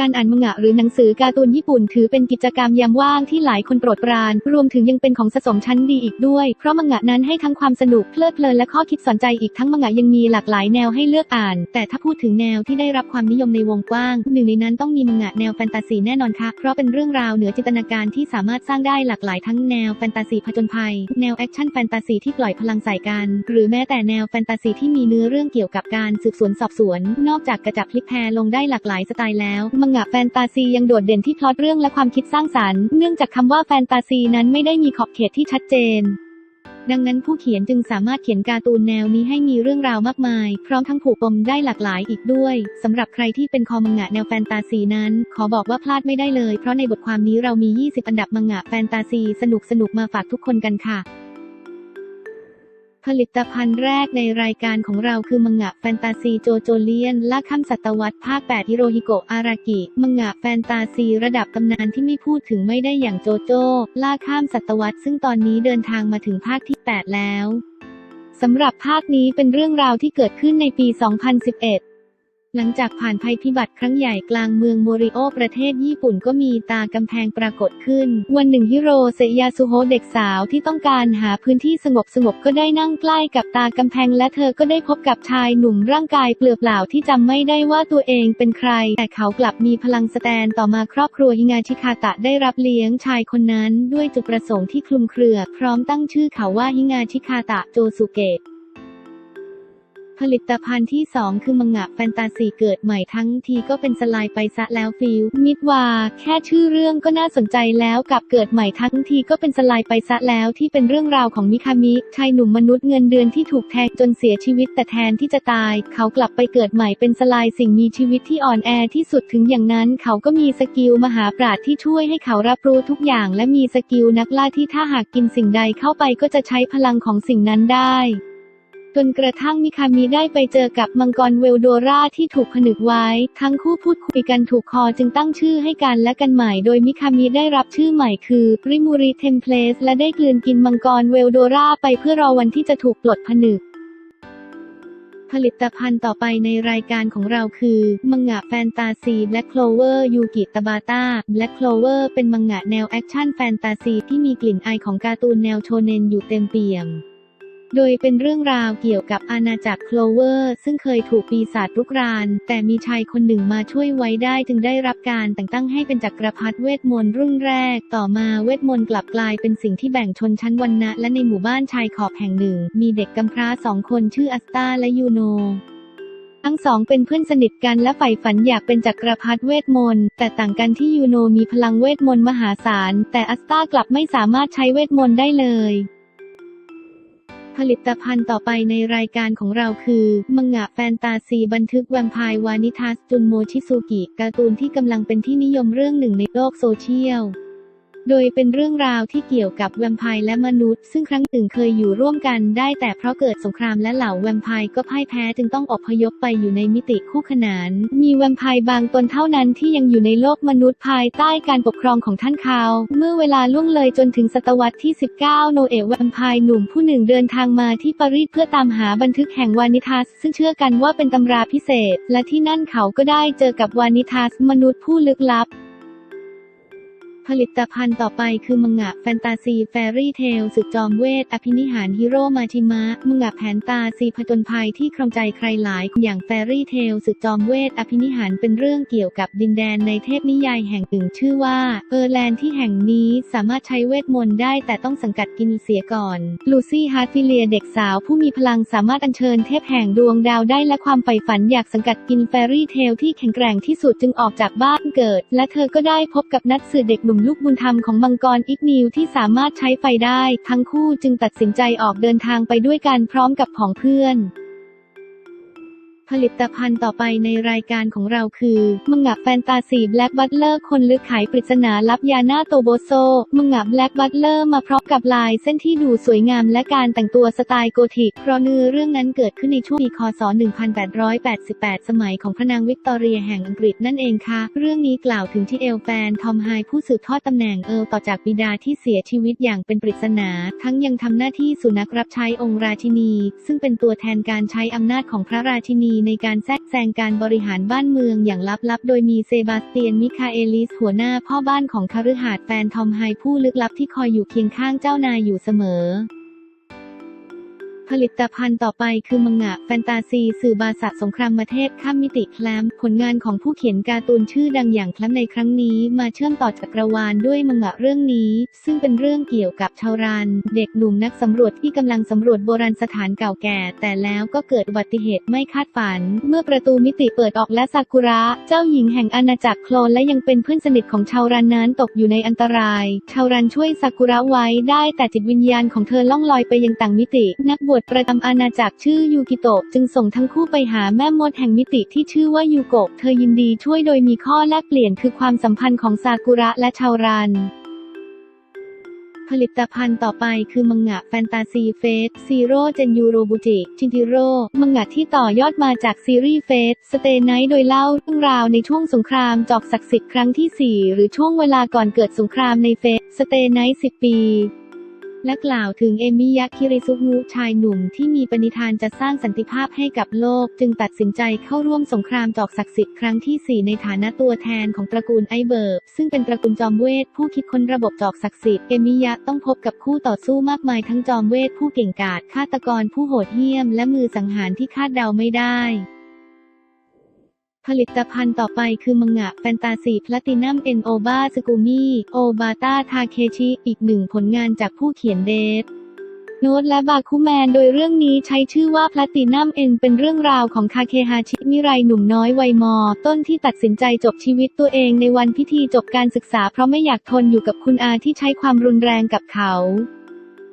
การอ่านมังงะหรือหนังสือการ์ตูนญี่ปุ่นถือเป็นกิจกรรมยามว่างที่หลายคนโปรดปราน รวมถึงยังเป็นของสะสมชั้นดีอีกด้วย เพราะมังงะนั้นให้ทั้งความสนุกเพลิดเพลินและข้อคิดสอนใจอีกทั้งมังงะยังมีหลากหลายแนวให้เลือกอ่าน แต่ถ้าพูดถึงแนวที่ได้รับความนิยมในวงกว้าง หนึ่งในนั้นต้องมีมังงะแนวแฟนตาซีแน่นอนค่ะเพราะเป็นเรื่องราวเหนือจินตนาการที่สามารถสร้างได้หลากหลายทั้งแนวแฟนตาซีผจญภัย แนวแอคชั่นแฟนตาซีที่ปล่อยพลังใส่กัน หรือแม้แต่แนวแฟนตาซีที่มีเนื้อเรื่องเกี่ยวกับการสืบสวนสอบสวน นอกจากกระจับพลิกแพรลงได้หลากหลายสไตล์แล้วมังงะแฟนตาซียังโดดเด่นที่พล็อตเรื่องและความคิดสร้างสรรค์ เนื่องจากคำว่าแฟนตาซีนั้นไม่ได้มีขอบเขตที่ชัดเจน ดังนั้นผู้เขียนจึงสามารถเขียนการ์ตูนแนวนี้ให้มีเรื่องราวมากมาย พร้อมทั้งผูกปมได้หลากหลายอีกด้วยสำหรับใครที่เป็นคอมังงะแนวแฟนตาซีนั้น ขอบอกว่าพลาดไม่ได้เลย เพราะในบทความนี้เรามี 20 อันดับมังงะแฟนตาซีสนุกสนุกมาฝากทุกคนกันค่ะ ผลิตภัณฑ์แรกในรายการของเราคือมังงะแฟนตาซีโจโจเลียนล่าข้ามศตวรรษภาค 8 ฮิโรฮิโกะอารากิ มังงะแฟนตาซีระดับตำนานที่ไม่พูดถึงไม่ได้อย่างโจโจล่าข้ามศตวรรษซึ่งตอนนี้เดินทางมาถึงภาคที่ 8 แล้วสำหรับภาคนี้เป็นเรื่องราวที่เกิดขึ้นในปี 2011 หลังจากผ่านภัยพิบัติครั้งใหญ่กลางเมืองโมริโอประเทศญี่ปุ่นก็มีตากำแพงปรากฏขึ้น วันหนึ่งฮิโรเซยาสุโฮเด็กสาวที่ต้องการหาพื้นที่สงบสงบก็ได้นั่งใกล้กับตากำแพงและเธอก็ได้พบกับชายหนุ่มร่างกายเปลือยเปล่าที่จำไม่ได้ว่าตัวเองเป็นใคร แต่เขากลับมีพลังสแตนต่อมาครอบครัวฮิงาชิคาตะได้รับเลี้ยงชายคนนั้น ด้วยจุดประสงค์ที่คลุมเครือ พร้อมตั้งชื่อเขาว่าฮิงาชิคาตะโจสุเกะ ผลิตภัณฑ์ที่ 2 คือมังงะแฟนตาซีเกิดใหม่ทั้งทีก็เป็นสไลด์ไปซะแล้วฟิลมิดว่าแค่ชื่อเรื่องก็น่าสนใจแล้วกับเกิดใหม่ทั้งทีก็เป็นสไลด์ไปซะแล้วที่เป็นเรื่องราวของมิคามิ ชายหนุ่มมนุษย์เงินเดือนที่ถูกแทงจนเสียชีวิตแต่แทนที่จะตาย เขากลับไปเกิดใหม่เป็นสไลด์สิ่งมีชีวิตที่อ่อนแอที่สุดถึงอย่างนั้นเขาก็มีสกิลมหาปราชญ์ที่ช่วยให้เขารับรู้ทุกอย่าง และมีสกิลนักล่าที่ถ้าหากกินสิ่งใดเข้าไปก็จะใช้พลังของสิ่งนั้นได้ นกระทั่งมิคามิได้ไปเจอกับมังกรเวลโดราที่ถูกผนึกไว้ ทั้งคู่พูดคุยกันถูกคอจึงตั้งชื่อให้กันและกันใหม่ โดยมิคามิได้รับชื่อใหม่คือริมูริเทมเพลสและได้กลืนกินมังกรเวลโดราไปเพื่อรอวันที่จะถูกปลดผนึกผลิตภัณฑ์ต่อไปในรายการของเราคือ มังงะแฟนตาซี Black Clover ยูกิตาบาตา Black Clover เป็นมังงะแนวแอคชั่นแฟนตาซีที่มีกลิ่นอายของการ์ตูนแนวโชเนนอยู่เต็มเปี่ยม โดยเป็นเรื่องราวเกี่ยวกับอาณาจักรโคลเวอร์ ซึ่งเคยถูกปีศาจรุกราน แต่มีชายคนหนึ่งมาช่วยไว้ได้จึงได้รับการแต่งตั้งให้เป็นจักรพรรดิเวทมนต์รุ่นแรก ต่อมาเวทมนต์กลับกลายเป็นสิ่งที่แบ่งชนชั้นวรรณะและในหมู่บ้านชายขอบแห่งหนึ่ง มีเด็กกำพร้าสองคนชื่ออัสตาและยูโนทั้งสองเป็นเพื่อนสนิทกันและใฝ่ฝันอยากเป็นจักรพรรดิเวทมนต์แต่ต่างกันที่ยูโนมีพลังเวทมนต์มหาศาล แต่อัสตากลับไม่สามารถใช้เวทมนต์ได้เลย ผลิตภัณฑ์ต่อไปในรายการของเราคือ มังงะแฟนตาซีบันทึกแวมไพร์วานิทัสจุนโมชิซุกิการ์ตูนที่กำลังเป็นที่นิยมเรื่องหนึ่งในโลกโซเชียล โดยเป็นเรื่องราวที่เกี่ยวกับแวมไพร์และมนุษย์ ซึ่งครั้งหนึ่งเคยอยู่ร่วมกันได้แต่เพราะเกิดสงครามและเหล่าแวมไพร์ก็พ่ายแพ้จึงต้องอพยพไปอยู่ในมิติคู่ขนาน มีแวมไพร์บางตนเท่านั้นที่ยังอยู่ในโลกมนุษย์ภายใต้การปกครองของท่านเขา เมื่อเวลาล่วงเลยจนถึงศตวรรษที่ 19 โนเอะแวมไพร์หนุ่มผู้หนึ่งเดินทางมาที่ปารีสเพื่อตามหาบันทึกแห่งวานิทัส ซึ่งเชื่อกันว่าเป็นตำราพิเศษ และที่นั่นเขาก็ได้เจอกับวานิทัสมนุษย์ผู้ลึกลับ ผลิตภัณฑ์ต่อไปคือมังงะแฟนตาซีแฟรี่เทลสึกจอมเวท อภินิหารฮีโร่มาชิมะ มังงะแผนตาซีผจญภัยที่ครองใจใครหลายอย่างแฟรี่เทลสึกจอมเวท อภินิหารเป็นเรื่องเกี่ยวกับดินแดนในเทพนิยายแห่งหนึ่งชื่อว่าเออร์แลนด์ที่แห่งนี้สามารถใช้เวทมนต์ได้แต่ต้องสังกัดกินเสียก่อน ลูซี่ฮาร์ดฟิเลียเด็กสาวผู้มีพลังสามารถอัญเชิญเทพแห่งดวงดาวได้และความใฝ่ฝันอยากสังกัดกินแฟรี่เทลที่แข็งแกร่งที่สุดจึงออกจากบ้านเกิด และเธอก็ได้พบกับนัดสื่อเด็กหนุ่มลูกบุญธรรมของมังกรอิกนิวที่สามารถใช้ไฟได้ ทั้งคู่จึงตัดสินใจออกเดินทางไปด้วยกันพร้อมกับของเพื่อน ผลิตภัณฑ์ต่อไปในรายการของเราคือ มังงะแฟนตาซีแบล็กบัตเลอร์คนลึกไขปริศนาลับยาน่าโตโบโซ มังงะแบล็กบัตเลอร์มาพร้อมกับลายเส้นที่ดูสวยงามและการแต่งตัวสไตล์โกธิกเพราะเนื้อเรื่องนั้นเกิดขึ้นในช่วงปีคศ 1888 สมัยของพระนางวิกตอเรียแห่งอังกฤษนั่นเองค่ะ เรื่องนี้กล่าวถึงที่เอลแฟนทอมไฮผู้สืบทอดตำแหน่งเอลต่อจากบิดาที่เสียชีวิตอย่างเป็นปริศนา ทั้งยังทำหน้าที่สุนัขรับใช้องค์ราชินี ซึ่งเป็นตัวแทนการใช้อำนาจของพระราชินีในการแทรกแซงการบริหารบ้านเมืองอย่างลับๆ โดยมีเซบาสเตียน มิคาเอลิส หัวหน้าพ่อบ้านของคฤหาสน์แฟนทอมไฮผู้ลึกลับที่คอยอยู่เคียงข้างเจ้านายอยู่เสมอ ผลิตภัณฑ์ต่อไปคือมังงะแฟนตาซี สื่อบาสะสงครามประเทศข้ามมิติแคลมผลงานของผู้เขียนการ์ตูนชื่อดังอย่างแคลมในครั้งนี้ มาเชื่อมต่อจักรวาลด้วยมังงะเรื่องนี้ ซึ่งเป็นเรื่องเกี่ยวกับชาวรัน เด็กหนุ่มนักสำรวจที่กำลังสำรวจโบราณสถานเก่าแก่ แต่แล้วก็เกิดอุบัติเหตุไม่คาดฝัน เมื่อประตูมิติเปิดออกและซากุระ เจ้าหญิงแห่งอาณาจักรโคลนและยังเป็นเพื่อนสนิทของชาวรันนั้นตกอยู่ในอันตราย ชาวรันช่วยซากุระไว้ได้แต่จิตวิญญาณของเธอล่องลอยไปยังต่างมิติ นักบวชประจำอาณาจักรชื่อยูกิโตะจึงส่งทั้งคู่ไปหาแม่มดแห่งมิติที่ชื่อว่ายูโกะ เธอยินดีช่วยโดยมีข้อแลกเปลี่ยนคือความสัมพันธ์ของซากุระและชาวรันผลิตภัณฑ์ต่อไปคือมังงะแฟนตาซีเฟสซีโร่เจนยูโรบุจิชินจิโร่มังงะที่ต่อยอดมาจากซีรีส์เฟสสเตย์ไนท์โดยเล่าเรื่องราวในช่วงสงครามจอกศักดิ์สิทธิ์ครั้งที่ 4 หรือช่วงเวลาก่อนเกิดสงครามในเฟสสเตย์ไนท์10 ปี และกล่าวถึงเอมิยะคิริซุงุชายหนุ่มที่มีปณิธานจะสร้างสันติภาพให้กับโลก จึงตัดสินใจเข้าร่วมสงครามจอกศักดิ์สิทธิ์ครั้งที่ 4 ในฐานะตัวแทนของตระกูลไอเบิร์กซึ่งเป็นตระกูลจอมเวทผู้คิดค้นระบบจอกศักดิ์สิทธิ์เอมิยะต้องพบกับคู่ต่อสู้มากมายทั้งจอมเวทผู้เก่งกาจฆาตกรผู้โหดเหี้ยม และมือสังหารที่คาดเดาไม่ได้ ผลิตภัณฑ์ต่อไปคือมังงะแฟนตาซีพลตินัมเอ็นโอบาสกูมิโอบาตาทาเคชิ อีกหนึ่งผลงานจากผู้เขียนเดทโน้ตและบาคุแมนโดยเรื่องนี้ใช้ชื่อว่าพลตินัมเอ็นเป็นเรื่องราวของคาเคฮาชิมิไรหนุ่มน้อยวัยมอ ต้นที่ตัดสินใจจบชีวิตตัวเองในวันพิธีจบการศึกษาเพราะไม่อยากทนอยู่กับคุณอาที่ใช้ความรุนแรงกับเขา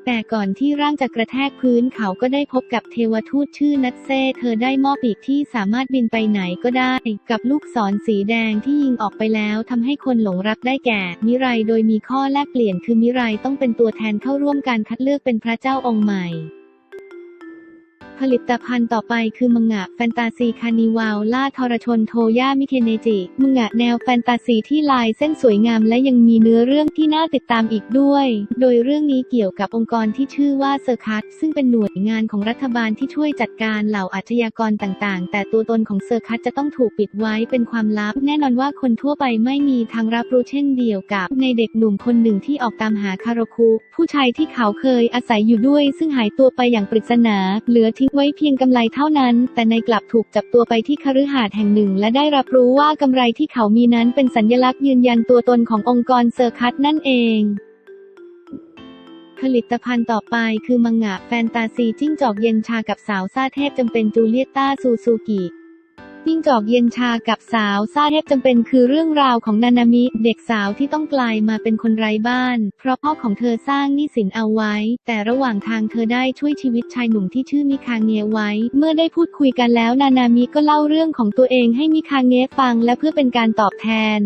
แต่ก่อนที่ร่างจะกระแทกพื้นเขาก็ได้พบกับเทวทูตชื่อนัตเซ่เธอได้มอบปีกที่สามารถบินไปไหนก็ได้ กับลูกศรสีแดงที่ยิงออกไปแล้วทำให้คนหลงรักได้แก่ มิไรโดยมีข้อแลกเปลี่ยนคือมิไรต้องเป็นตัวแทนเข้าร่วมการคัดเลือกเป็นพระเจ้าองค์ใหม่ ผลิตภัณฑ์ต่อไปคือมังงะแฟนตาซีคานิวาลล่าทรชนโทย่ามิเคเนจิมังงะแนวแฟนตาซีที่ลายเส้นสวยงามและยังมีเนื้อเรื่องที่น่าติดตามอีกด้วย โดยเรื่องนี้เกี่ยวกับองค์กรที่ชื่อว่าเซอร์คัสซึ่งเป็นหน่วยงานของรัฐบาลที่ช่วยจัดการเหล่าอาชญากรต่างๆ แต่ตัวตนของเซอร์คัสจะต้องถูกปิดไว้เป็นความลับ แน่นอนว่าคนทั่วไปไม่มีทางรับรู้เช่นเดียวกับในเด็กหนุ่มคนหนึ่งที่ออกตามหาคาโรคุผู้ชายที่เขาเคยอาศัยอยู่ด้วย ซึ่งหายตัวไปอย่างปริศนาเหลือทิ้งไว้เพียงกำไรเท่านั้น แต่ในกลับถูกจับตัวไปที่คฤหาสน์แห่งหนึ่ง และได้รับรู้ว่ากำไรที่เขามีนั้นเป็นสัญลักษณ์ยืนยันตัวตนขององค์กรเซอร์คัสนั่นเอง ผลิตภัณฑ์ต่อไปคือมังงะแฟนตาซีจิ้งจอกเย็นชากับสาวซาเทพจำเป็นจูเลียต้าซูซูกิ จิ้งจอกเย็นชากับสาวซาเทพจำเป็นคือเรื่องราวของนานามิ เด็กสาวที่ต้องกลายมาเป็นคนไร้บ้าน เพราะพ่อของเธอสร้างหนี้สินเอาไว้ แต่ระหว่างทางเธอได้ช่วยชีวิตชายหนุ่มที่ชื่อมิคาเงะไว้ เมื่อได้พูดคุยกันแล้วนานามิก็เล่าเรื่องของตัวเองให้มิคาเงะฟังและเพื่อเป็นการตอบแทน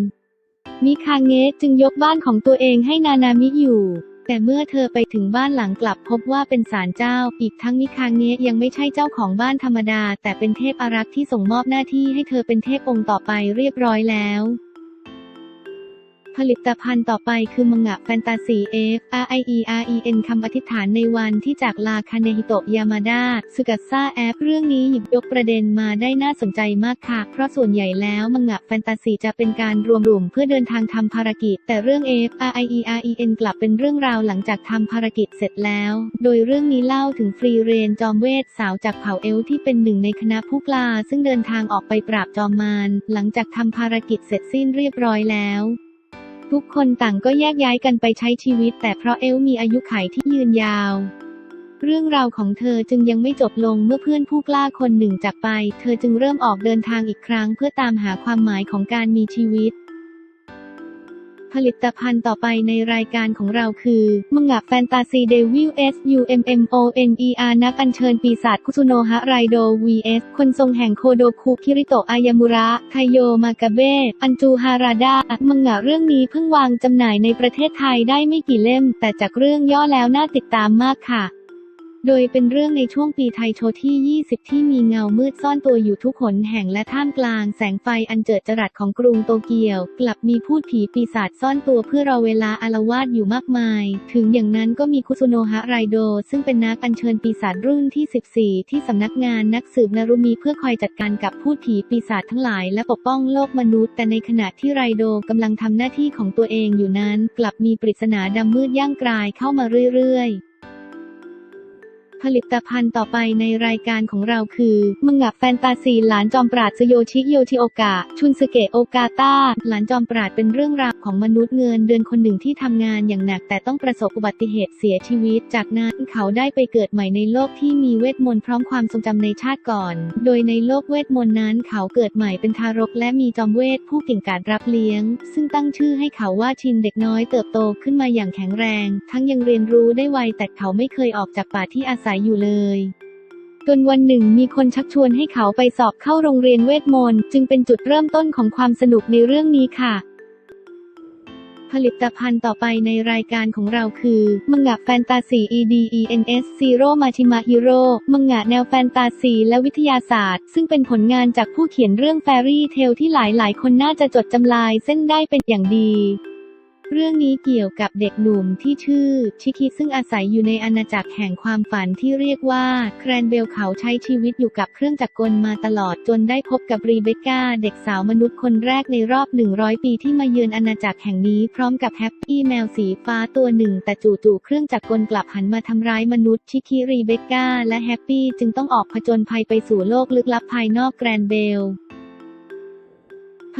มิคาเงะจึงยกบ้านของตัวเองให้นานามิอยู่ แต่เมื่อเธอไปถึงบ้านหลังกลับพบว่าเป็นศาลเจ้า อีกทั้งนิคางเงะยังไม่ใช่เจ้าของบ้านธรรมดา แต่เป็นเทพอารักษ์ที่ส่งมอบหน้าที่ให้เธอเป็นเทพองค์ต่อไปเรียบร้อยแล้ว ผลิตภัณฑ์ต่อไปคือมังงะแฟนตาซี F R I E R E N คำอธิษฐานในวันที่จากลาคาเนฮิโตะยามาดาสึกัสซาแอปเรื่องนี้หยิบยกประเด็นมาได้น่าสนใจมากค่ะ เพราะส่วนใหญ่แล้วมังงะแฟนตาซีจะเป็นการรวมกลุ่มเพื่อเดินทางทำภารกิจ แต่เรื่อง F R I E R E N กลับเป็นเรื่องราวหลังจากทำภารกิจเสร็จแล้ว โดยเรื่องนี้เล่าถึงฟรีเรนจอมเวทสาวจากเผ่าเอลที่เป็นหนึ่งในคณะผู้กล้าซึ่งเดินทางออกไปปราบจอมมารหลังจากทำภารกิจเสร็จสิ้นเรียบร้อยแล้ว ทุกคนต่างก็แยกย้ายกันไปใช้ชีวิต แต่เพราะเอลมีอายุขัยที่ยืนยาว เรื่องราวของเธอจึงยังไม่จบลงเมื่อเพื่อนผู้กล้าคนหนึ่งจากไป เธอจึงเริ่มออกเดินทางอีกครั้งเพื่อตามหาความหมายของการมีชีวิต ผลิตภัณฑ์ต่อไปในรายการของเราคือมังงะแฟนตาซีเดวิล S U M M O N E R นักอัญเชิญปีศาจคุซุโนฮะไรโด vs คนทรงแห่งโคโดคุคิริโตะอายามุระไคโยมากาเบะอันจูฮาราดามังงะเรื่องนี้เพิ่งวางจำหน่ายในประเทศไทยได้ไม่กี่เล่ม แต่จากเรื่องย่อแล้วน่าติดตามมากค่ะ โดยเป็นเรื่องในช่วงปีไทยโชที่ 20 ที่มีเงามืดซ่อนตัวอยู่ทุกหนแห่งและท่ามกลางแสงไฟอันเจิดจรัสของกรุงโตเกียว กลับมีพูดผีปีศาจซ่อนตัวเพื่อรอเวลาอารวาสอยู่มากมาย ถึงอย่างนั้นก็มีคุซุโนะฮะไรโด ซึ่งเป็นนักอัญเชิญปีศาจรุ่นที่ 14 ที่สำนักงานนักสืบนารุมีเพื่อคอยจัดการกับพูดผีปีศาจทั้งหลายและปกป้องโลกมนุษย์ แต่ในขณะที่ไรโดกำลังทำหน้าที่ของตัวเองอยู่นั้น กลับมีปริศนาดำมืดย่างกรายเข้ามาเรื่อยๆ ผลิตภัณฑ์ต่อไปในรายการของเราคือ มังงะแฟนตาซีหลานจอมปราดซโยชิโยชิโอกะ ชุนสเกะโอกาต้า หลานจอมปราดเป็นเรื่องราวของมนุษย์เงินเดือนคนหนึ่งที่ทำงานอย่างหนัก แต่ต้องประสบอุบัติเหตุเสียชีวิต จากนั้นเขาได้ไปเกิดใหม่ในโลกที่มีเวทมนต์พร้อมความทรงจำในชาติก่อน โดยในโลกเวทมนต์นั้นเขาเกิดใหม่เป็นทารกและมีจอมเวทผู้เก่งกาจรับเลี้ยง ซึ่งตั้งชื่อให้เขาว่าชินเด็กน้อยเติบโตขึ้นมาอย่างแข็งแรง ทั้งยังเรียนรู้ได้ไวแต่เขาไม่เคยออกจากป่าที่อาศัยอยู่เลยจนวันหนึ่งมีคนชักชวนให้เขาไปสอบเข้าโรงเรียนเวทมนต์จึงเป็นจุดเริ่มต้นของความสนุกในเรื่องนี้ค่ะ ผลิตภัณฑ์ต่อไปในรายการของเราคือมังงะแฟนตาซี EDENS Zero Machima Hero มังงะแนวแฟนตาซีและวิทยาศาสตร์ ซึ่งเป็นผลงานจากผู้เขียนเรื่องแฟรี่เทลที่หลายๆ คนน่าจะจดจำลายเส้นได้เป็นอย่างดี เรื่องนี้เกี่ยวกับเด็กหนุ่มที่ชื่อ ชิคิซึ่งอาศัยอยู่ในอาณาจักรแห่งความฝันที่เรียกว่าแครนเบลเขาใช้ชีวิตอยู่กับเครื่องจักรกลมาตลอดจนได้พบกับรีเบคก้า เด็กสาวมนุษย์คนแรกในรอบ 100 ปีที่มาเยือนอาณาจักรแห่งนี้พร้อมกับแฮปปี้แมวสีฟ้าตัวหนึ่ง แต่จู่ๆเครื่องจักรกลกลับหันมาทำร้ายมนุษย์ ชิคิรีเบคก้า และแฮปปี้จึงต้องออกผจญภัยไปสู่โลกลึกลับภายนอกแกรนเบล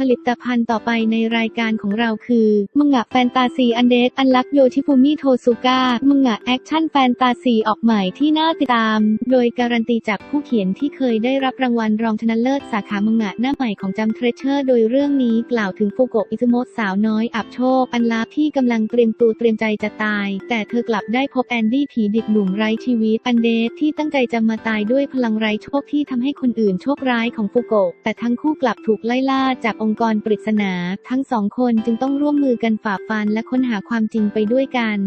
ผลิตภัณฑ์ต่อไปในรายการของเราคือ มังงะแฟนตาซีอันเดสอันลักโยชิฟูมิโทซุกะมังงะแอคชั่นแฟนตาซีออกใหม่ที่น่าติดตาม โดยการันตีจากผู้เขียนที่เคยได้รับรางวัลรองชนะเลิศสาขามังงะหน้าใหม่ของจำเทรเชอร์ โดยเรื่องนี้กล่าวถึงฟุโกะอิซุโมะสาวน้อยอับโชค อันลับที่กำลังเตรียมตัวเตรียมใจจะตาย แต่เธอกลับได้พบแอนดี้ผีดิบหนุ่มไร้ชีวิตอันเดสที่ตั้งใจจะมาตายด้วยพลังไร้โชคที่ทำให้คนอื่นโชคร้ายของฟุโกะแต่ทั้งคู่กลับถูกไล่ล่าจากองค์กรปริศนา ทั้งสองคนจึงต้องร่วมมือกันฝ่าฟันและค้นหาความจริงไปด้วยกัน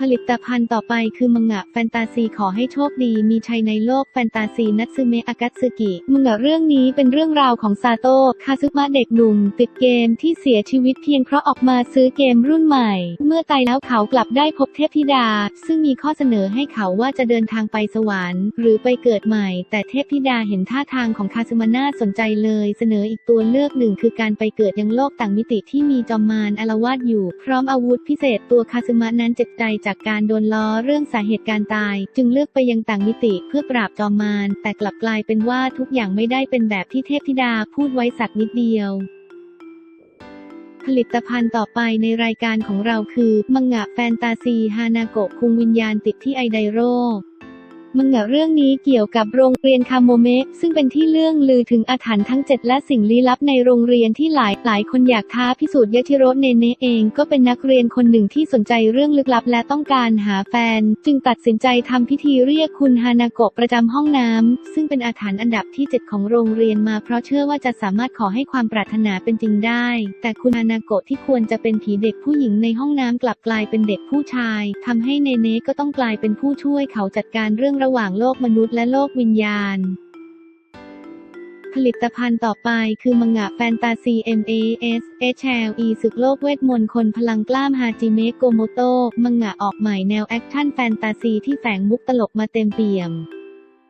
ผลิตภัณฑ์ต่อไปคือมังงะแฟนตาซีขอให้โชคดีมีชัยในโลกแฟนตาซีนัตสึเมะอากาสึกิ มังงะเรื่องนี้เป็นเรื่องราวของซาโตะคาซึมะเด็กหนุ่มติดเกมที่เสียชีวิตเพียงเพราะออกมาซื้อเกมรุ่นใหม่ เมื่อตายแล้วเขากลับได้พบเทพธิดา ซึ่งมีข้อเสนอให้เขาว่าจะเดินทางไปสวรรค์ หรือไปเกิดใหม่ แต่เทพธิดาเห็นท่าทางของคาซึมะน่าสนใจเลย เสนออีกตัวเลือกหนึ่งคือการไปเกิดยังโลกต่างมิติที่มีจอมมารอละวาดอยู่ พร้อมอาวุธพิเศษตัวคาซึมะนั้นเจ็บใจจากจาการโดนล้อเรื่องสาเหตุการตาย จึงเลือกไปยังต่างมิติเพื่อปราบจอมมารแต่กลับกลายเป็นว่าทุกอย่างไม่ได้เป็นแบบที่เทพธิดาพูดไว้สักนิดเดียวผลิตภัณฑ์ต่อไปในรายการของเราคือ มังงะแฟนตาซีฮานาโกะคุงวิญญาณติดที่ไอไดโร มังงะเรื่องนี้เกี่ยวกับโรงเรียนคาโมเมะซึ่งเป็นที่เรื่องลือถึงอาถรรพ์ทั้ง 7 และสิ่งลี้ลับในโรงเรียนที่หลายหลายคนอยากท้าพิสูจน์ยาชิโรเนเนเองก็เป็นนักเรียนคนหนึ่งที่สนใจเรื่องลึกลับและต้องการหาแฟน จึงตัดสินใจทำพิธีเรียกคุณฮานาโกะประจำห้องน้ำซึ่งเป็นอาถรรพ์อันดับที่ 7 ของโรงเรียนมาเพราะเชื่อว่าจะสามารถขอให้ความปรารถนาเป็นจริงได้ แต่คุณฮานาโกะที่ควรจะเป็นผีเด็กผู้หญิงในห้องน้ำกลับกลายเป็นเด็กผู้ชายทำให้เนเนก็ต้องกลายเป็นผู้ช่วยเขาจัดการเรื่องระหว่างโลกมนุษย์และโลกวิญญาณ ผลิตภัณฑ์ต่อไปคือมังงะแฟนตาซี MAS HLE ศึกโลกเวทมนต์คนพลังกล้ามฮาจิเมะโกโมโตะมังงะออกใหม่แนวแอคชั่นแฟนตาซีที่แฝงมุกตลกมาเต็มเปี่ยม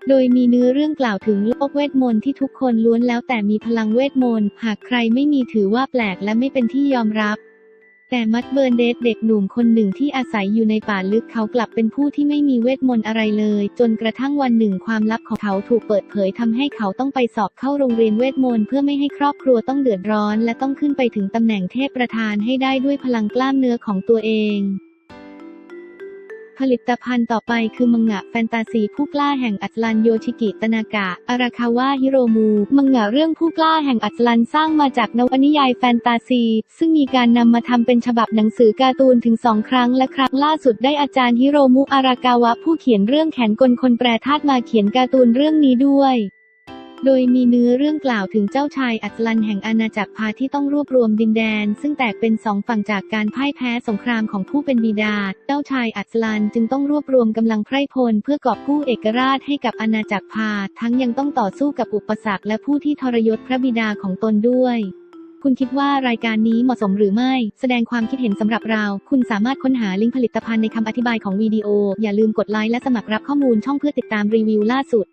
โดยมีเนื้อเรื่องกล่าวถึงโลกเวทมนต์ที่ทุกคนล้วนแล้วแต่มีพลังเวทมนต์ หากใครไม่มีถือว่าแปลกและไม่เป็นที่ยอมรับ แต่มัดเบิร์นเดทเด็กหนุ่มคนหนึ่งที่อาศัยอยู่ในป่าลึกเขากลับเป็นผู้ที่ไม่มีเวทมนต์อะไรเลย จนกระทั่งวันหนึ่งความลับของเขาถูกเปิดเผยทำให้เขาต้องไปสอบเข้าโรงเรียนเวทมนต์เพื่อไม่ให้ครอบครัวต้องเดือดร้อน และต้องขึ้นไปถึงตำแหน่งเทพประธานให้ได้ด้วยพลังกล้ามเนื้อของตัวเอง ผลิตภัณฑ์ต่อไปคือมังงะแฟนตาซีผู้กล้าแห่งอัจลันโยชิกิตนากะอาราคาวะฮิโรมู มังงะเรื่องผู้กล้าแห่งอัจลันสร้างมาจากนวนิยายแฟนตาซี ซึ่งมีการนำมาทำเป็นฉบับหนังสือการ์ตูนถึงสองครั้งและครั้งล่าสุดได้อาจารย์ฮิโรมุอารากาวะผู้เขียนเรื่องแขนกลคนแปรธาตุมาเขียนการ์ตูนเรื่องนี้ด้วย โดยมีเนื้อเรื่องกล่าวถึงเจ้าชายอัสลันแห่งอาณาจักรพาที่ต้องรวบรวมดินแดน ซึ่งแตกเป็นสองฝั่งจากการพ่ายแพ้สงครามของผู้เป็นบิดา เจ้าชายอัสลันจึงต้องรวบรวมกำลังไพร่พลเพื่อกอบกู้เอกราชให้กับอาณาจักรพา ทั้งยังต้องต่อสู้กับอุปสรรคและผู้ที่ทรยศพระบิดาของตนด้วยคุณคิดว่ารายการนี้เหมาะสมหรือไม่ แสดงความคิดเห็นสำหรับเรา คุณสามารถค้นหาลิงก์ผลิตภัณฑ์ในคำอธิบายของวิดีโอ อย่าลืมกดไลค์และสมัครรับข้อมูลช่องเพื่อติดตามรีวิวล่าสุด